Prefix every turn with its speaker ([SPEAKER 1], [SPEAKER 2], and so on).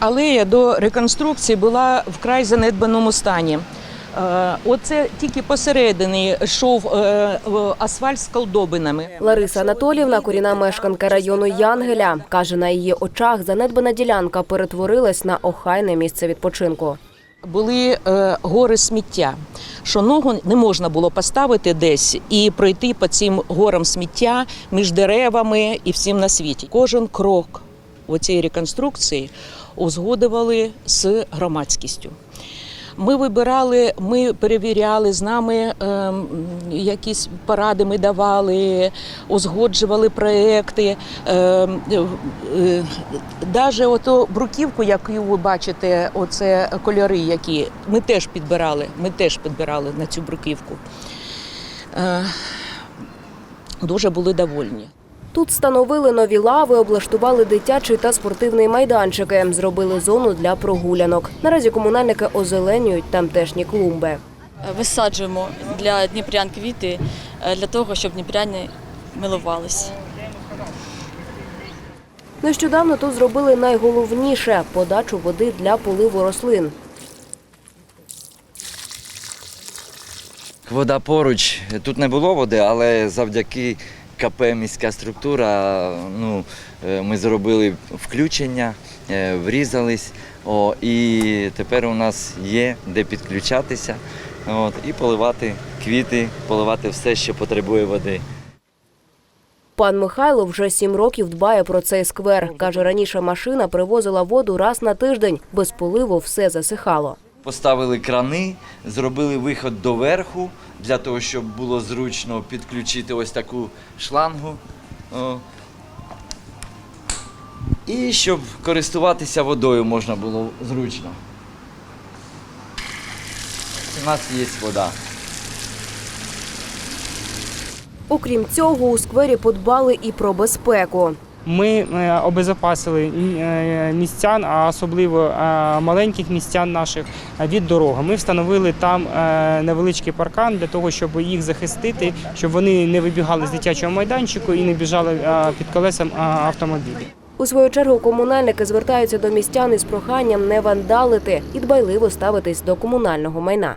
[SPEAKER 1] Алея до реконструкції була вкрай занедбаному стані. Е, Оце тільки посередині йшов е, асфальт з колдобинами.
[SPEAKER 2] Лариса Анатоліївна, корінна мешканка району Янгеля, каже, на її очах занедбана ділянка перетворилась на охайне місце відпочинку.
[SPEAKER 1] Були е, гори сміття, що ногу не можна було поставити десь і пройти по цим горам сміття між деревами і всім на світі. Кожен крок у цій реконструкції узгодували з громадськістю. Ми вибирали, ми перевіряли з нами ем, якісь поради. Ми давали, узгоджували проекти. Ем, е, Даже ото бруківку, яку ви бачите, оце кольори, які ми теж підбирали. Ми теж підбирали на цю бруківку. Е, Дуже були довольні.
[SPEAKER 2] Тут встановили нові лави, облаштували дитячий та спортивний майданчики, зробили зону для прогулянок. Наразі комунальники озеленюють тамтешні клумби.
[SPEAKER 3] висаджуємо для дніпрян квіти е, для того, щоб дніпряни милувалися.
[SPEAKER 2] Нещодавно тут зробили найголовніше подачу води для поливу рослин.
[SPEAKER 4] Вода поруч. Тут не було води, але завдяки КП міська структура ну, е, ми зробили включення, е, врізались. О, і тепер у нас є де підключатися от, і поливати квіти, поливати все, що потребує води.
[SPEAKER 2] Пан Михайло вже сім років дбає про цей сквер. Каже, раніше машина привозила воду раз на тиждень. Без поливу все засихало.
[SPEAKER 4] Поставили крани, зробили виход до верху для того, щоб було зручно підключити ось таку шлангу. І щоб користуватися водою можна було зручно. У нас є вода.
[SPEAKER 2] Окрім цього, у сквері подбали і про безпеку.
[SPEAKER 5] Ми е, обезопасили е, містян, а особливо е, маленьких містян наших від дороги. Ми встановили там невеличкий паркан для того, щоб їх захистити, щоб вони не вибігали з дитячого майданчику і не біжали під колесом автомобілів.
[SPEAKER 2] У свою чергу комунальники звертаються до містян із проханням не вандалити і дбайливо ставитись до комунального майна.